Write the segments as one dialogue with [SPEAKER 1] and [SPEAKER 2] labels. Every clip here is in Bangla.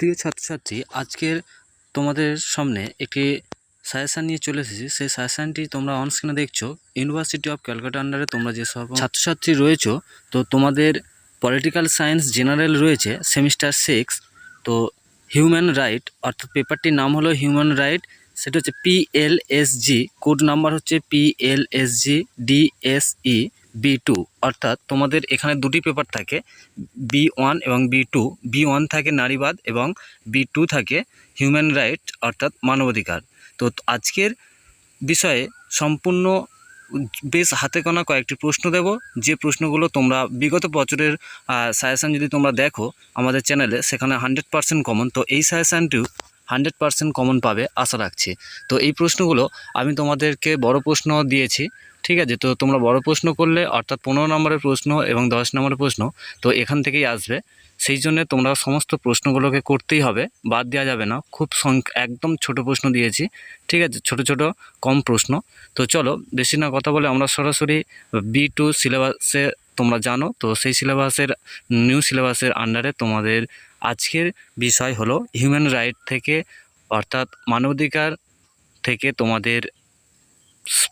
[SPEAKER 1] প্রিয় ছাত্রছাত্রী, আজকের তোমাদের সামনে একটি সাজেশান নিয়ে চলে এসেছি। সেই সাজেশানটি তোমরা অন স্ক্রিনে দেখছ। ইউনিভার্সিটি অফ ক্যালকাটা আন্ডারে তোমরা যেসব ছাত্রছাত্রী রয়েছো, তো তোমাদের পলিটিক্যাল সায়েন্স জেনারেল রয়েছে সেমিস্টার সিক্স তো হিউম্যান রাইট অর্থাৎ পেপারটির নাম হলো হিউম্যান রাইট সেটা হচ্ছে পিএলএসজি কোড নাম্বার হচ্ছে পিএলএসজি ডিএসই বি টু অর্থাৎ তোমাদের এখানে দুটি পেপার থাকে বি ওয়ান এবং বি টু বি ওয়ান থাকে নারীবাদ এবং বি টু থাকে হিউম্যান রাইট অর্থাৎ মানবাধিকার। তো আজকের বিষয়ে সম্পূর্ণ বেশ হাতে গোনা কয়েকটি প্রশ্ন দেব। যে প্রশ্নগুলো তোমরা বিগত বছরের সাজেশান যদি তোমরা দেখো আমাদের চ্যানেলে সেখানে হান্ড্রেড পার্সেন্ট কমন তো এই সাজেশানটিও হান্ড্রেড পার্সেন্ট কমন পাবে, আশা রাখছি। তো এই প্রশ্নগুলো আমি তোমাদেরকে বড় প্রশ্ন দিয়েছি, ঠিক আছে? তো তোমরা বড় প্রশ্ন করলে, অর্থাৎ পনেরো নম্বরের প্রশ্ন এবং দশ নম্বরের প্রশ্ন, তো এখান থেকেই আসবে। সেই জন্য তোমরা সমস্ত প্রশ্নগুলোকে করতেই হবে, বাদ দেওয়া যাবে না। খুব একদম ছোট প্রশ্ন দিয়েছি, ঠিক আছে? ছোট ছোট, কম প্রশ্ন। তো চলো, বেশি না কথা বলে আমরা সরাসরি বি টু সিলেবাসে তোমরা জানো। তো সেই সিলেবাসের নিউ সিলেবাসের আন্ডারে তোমাদের আজকের বিষয় হলো হিউম্যান রাইট থেকে অর্থাৎ মানবাধিকার থেকে তোমাদের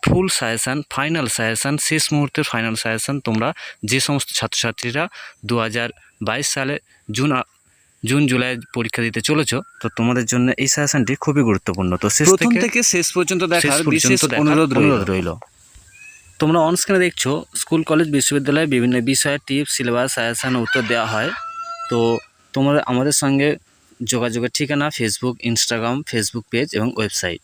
[SPEAKER 1] ফুল সাজেশান ফাইনাল সাজেশান শেষ মুহূর্তের ফাইনাল সাজেশান তোমরা যে সমস্ত ছাত্রছাত্রীরা দু হাজার বাইশ সালে জুন জুন জুলাই পরীক্ষা দিতে চলেছ তো তোমাদের জন্য এই সাজেশনটি খুবই গুরুত্বপূর্ণ। তো শেষ থেকে
[SPEAKER 2] শেষ পর্যন্ত দেখার
[SPEAKER 1] শেষ
[SPEAKER 2] বিশেষ অনুরোধ রইল।
[SPEAKER 1] তোমরা অন স্ক্রিনে দেখছ স্কুল কলেজ বিশ্ববিদ্যালয়ে বিভিন্ন বিষয়ে টিপস সিলেবাস সাজেশন উত্তর দেওয়া হয়। তো তোমরা আমাদের সঙ্গে যোগাযোগের ঠিকানা ফেসবুক ইনস্টাগ্রাম ফেসবুক পেজ এবং ওয়েবসাইট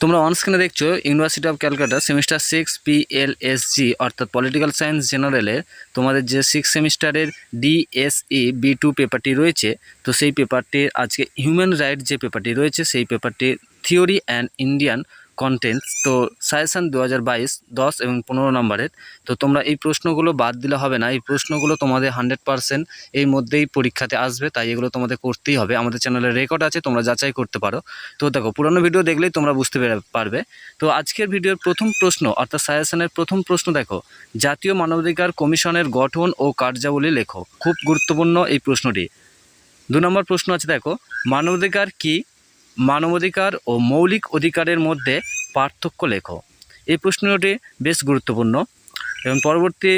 [SPEAKER 1] তোমরা অন স্ক্রিনে দেখছ University of Calcutta semester six PLSG অর্থাৎ পলিটিক্যাল সায়েন্স জেনারেলের তোমাদের যে সিক্স সেমিস্টারের ডিএসই বি টু পেপারটি রয়েছে, তো সেই পেপারটির আজকে হিউম্যান রাইট যে পেপারটি রয়েছে, সেই পেপারটির থিওরি অ্যান্ড ইন্ডিয়ান কন্টেন্টস তো সাজেশান দু হাজার বাইশ, দশ এবং পনেরো নম্বরের, তো তোমরা এই প্রশ্নগুলো বাদ দিলে হবে না। এই প্রশ্নগুলো তোমাদের হান্ড্রেড পারসেন্ট এই মধ্যেই পরীক্ষাতে আসবে, তাই এগুলো তোমাদের করতেই হবে। আমাদের চ্যানেলে রেকর্ড আছে, তোমরা যাচাই করতে পারো। তো দেখো, পুরোনো ভিডিও দেখলেই তোমরা বুঝতে পেরে- পারবে। তো আজকের ভিডিওর প্রথম প্রশ্ন, অর্থাৎ সাজেশনের প্রথম প্রশ্ন দেখো। জাতীয় মানবাধিকার কমিশনের গঠন ও কার্যাবলী লেখো। খুব গুরুত্বপূর্ণ এই প্রশ্নটি। দু নম্বর প্রশ্ন আছে, দেখো, মানবাধিকার কি মানবাধিকার ও মৌলিক অধিকারের মধ্যে পার্থক্য লেখো। এই প্রশ্নটি বেশ গুরুত্বপূর্ণ এবং পরবর্তী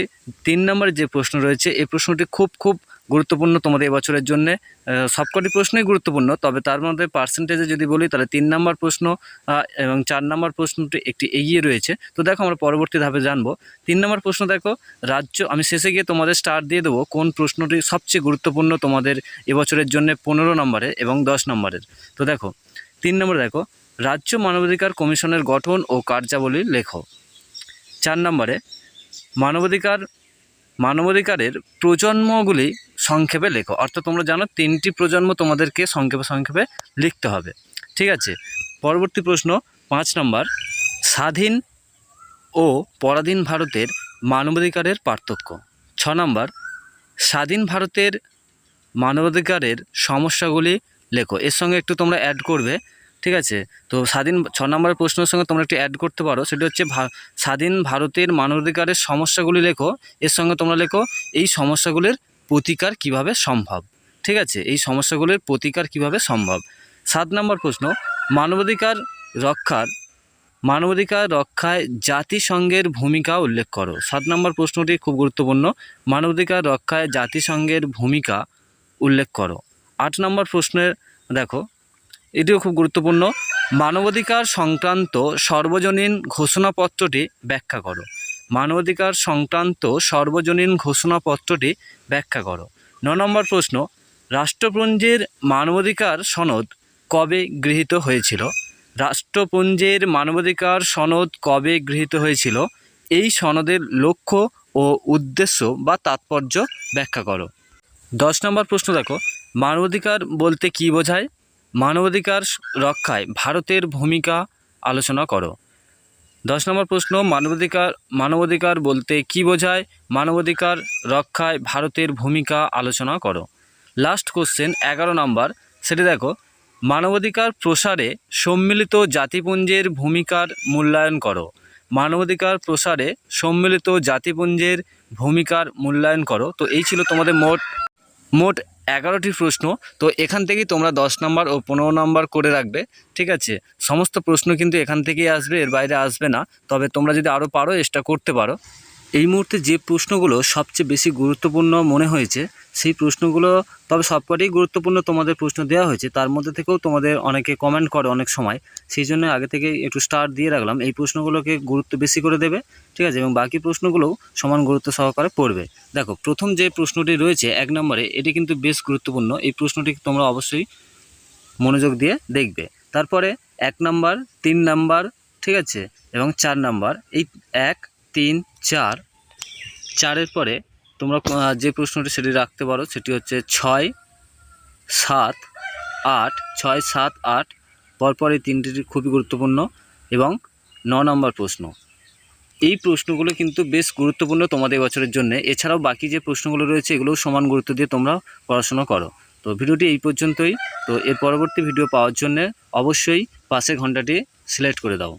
[SPEAKER 1] তিন নম্বরে যে প্রশ্ন রয়েছে, এই প্রশ্নটি খুব খুব গুরুত্বপূর্ণ তোমাদের এবছরের জন্য। সবকটি প্রশ্নই গুরুত্বপূর্ণ, তবে তার মধ্যে পার্সেন্টেজে যদি বলি, তাহলে তিন নম্বর প্রশ্ন এবং চার নম্বর প্রশ্নটি একটি এগিয়ে রয়েছে। তো দেখো আমরা পরবর্তী ধাপে জানব। তিন নম্বর প্রশ্ন দেখো, রাজ্য, আমি শেষে গিয়ে তোমাদের স্টার দিয়ে দেবো কোন প্রশ্নটি সবচেয়ে গুরুত্বপূর্ণ তোমাদের এবছরের জন্য পনেরো নম্বরের এবং দশ নম্বরের। তো দেখো তিন নম্বরে দেখো, রাজ্য মানবাধিকার কমিশনের গঠন ও কার্যাবলী লেখো। চার নম্বরে, মানবাধিকার, মানবাধিকারের প্রজন্মগুলি সংক্ষেপে লেখো। অর্থাৎ তোমরা জানো, তিনটি প্রজন্ম তোমাদেরকে সংক্ষেপে সংক্ষেপে লিখতে হবে। ঠিক আছে? পরবর্তী প্রশ্ন, পাঁচ নম্বর, স্বাধীন ও পরাধীন ভারতের মানবাধিকারের পার্থক্য। ছ নম্বর, স্বাধীন ভারতের মানবাধিকারের সমস্যাগুলি লেখো, এর সঙ্গে একটু তোমরা অ্যাড করবে, ঠিক আছে? তো স্বাধীন ছ নম্বরের প্রশ্নের সঙ্গে তোমরা একটু অ্যাড করতে পারো, সেটা হচ্ছে স্বাধীন ভারতের মানবাধিকারের সমস্যাগুলি লেখো, এর সঙ্গে তোমরা লেখো, এই সমস্যাগুলির প্রতিকার কীভাবে সম্ভব? ঠিক আছে? এই সমস্যাগুলির প্রতিকার কীভাবে সম্ভব? সাত নম্বর প্রশ্ন, মানবাধিকার রক্ষার, মানবাধিকার রক্ষায় জাতিসংঘের ভূমিকা উল্লেখ করো। সাত নম্বর প্রশ্নটি খুব গুরুত্বপূর্ণ, মানবাধিকার রক্ষায় জাতিসংঘের ভূমিকা উল্লেখ করো। আট নম্বর প্রশ্নের, দেখো, এটিও খুব গুরুত্বপূর্ণ। মানবাধিকার সংক্রান্ত সর্বজনীন ঘোষণাপত্রটি ব্যাখ্যা করো। মানবাধিকার সংক্রান্ত সর্বজনীন ঘোষণাপত্রটি ব্যাখ্যা করো। ন নম্বর প্রশ্ন, রাষ্ট্রপুঞ্জের মানবাধিকার সনদ কবে গৃহীত হয়েছিল? রাষ্ট্রপুঞ্জের মানবাধিকার সনদ কবে গৃহীত হয়েছিল? এই সনদের লক্ষ্য ও উদ্দেশ্য বা তাৎপর্য ব্যাখ্যা করো। দশ নম্বর প্রশ্ন দেখো, মানবাধিকার বলতে কী বোঝায়? মানবাধিকার রক্ষায় ভারতের ভূমিকা আলোচনা করো। দশ নম্বর প্রশ্ন, মানবাধিকার মানবাধিকার বলতে কী বোঝায়? মানবাধিকার রক্ষায় ভারতের ভূমিকা আলোচনা করো। লাস্ট কোশ্চেন এগারো নম্বর, সেটি দেখো, মানবাধিকার প্রসারে সম্মিলিত জাতিপুঞ্জের ভূমিকার মূল্যায়ন করো। মানবাধিকার প্রসারে সম্মিলিত জাতিপুঞ্জের ভূমিকার মূল্যায়ন করো। তো এই ছিল তোমাদের মোট মোট এগারোটি প্রশ্ন, তো এখান থেকেই তোমরা দশ নম্বর ও পনেরো নাম্বার করে রাখবে, ঠিক আছে? সমস্ত প্রশ্ন কিন্তু এখান থেকেই আসবে, এর বাইরে আসবে না। তবে তোমরা যদি আরও পারো এক্সট্রা করতে পারো। এই মুহূর্তে যে প্রশ্নগুলো সবচেয়ে বেশি গুরুত্বপূর্ণ মনে হয়েছে, সেই প্রশ্নগুলো তবে সবকটাই গুরুত্বপূর্ণ তোমাদের প্রশ্ন দেওয়া হয়েছে। তার মধ্যে থেকেও তোমাদের অনেকে কমেন্ট করে অনেক সময়। সেই জন্য আগে থেকে একটু স্টার দিয়ে রাখলাম। এই প্রশ্নগুলোকে গুরুত্ব বেশি করে দেবে, ঠিক আছে? এবং বাকি প্রশ্নগুলোও সমান গুরুত্ব সহকারে পড়বে। দেখো, প্রথম যে প্রশ্নটি রয়েছে এক নম্বরে, এটি কিন্তু বেশ গুরুত্বপূর্ণ। এই প্রশ্নটি তোমরা অবশ্যই মনোযোগ দিয়ে দেখবে। তারপরে এক নাম্বার, তিন নাম্বার, ঠিক আছে? এবং চার নাম্বার। এই এক, তিন, চার চারের পরে তোমরা যে প্রশ্নটি সেটি রাখতে পারো, সেটি হচ্ছে ছয়, সাত, আট, ছয়, সাত, আট, পরপর এই তিনটি খুবই গুরুত্বপূর্ণ এবং ন নম্বর প্রশ্ন। এই প্রশ্নগুলো কিন্তু বেশ গুরুত্বপূর্ণ তোমাদের বছরের জন্য। এছাড়াও বাকি যে প্রশ্নগুলো রয়েছে, এগুলোও সমান গুরুত্ব দিয়ে তোমরা পড়াশোনা করো। তো ভিডিওটি এই পর্যন্তই। তো এর পরবর্তী ভিডিও পাওয়ার জন্য অবশ্যই পাশে ঘন্টাটি সিলেক্ট করে দাও।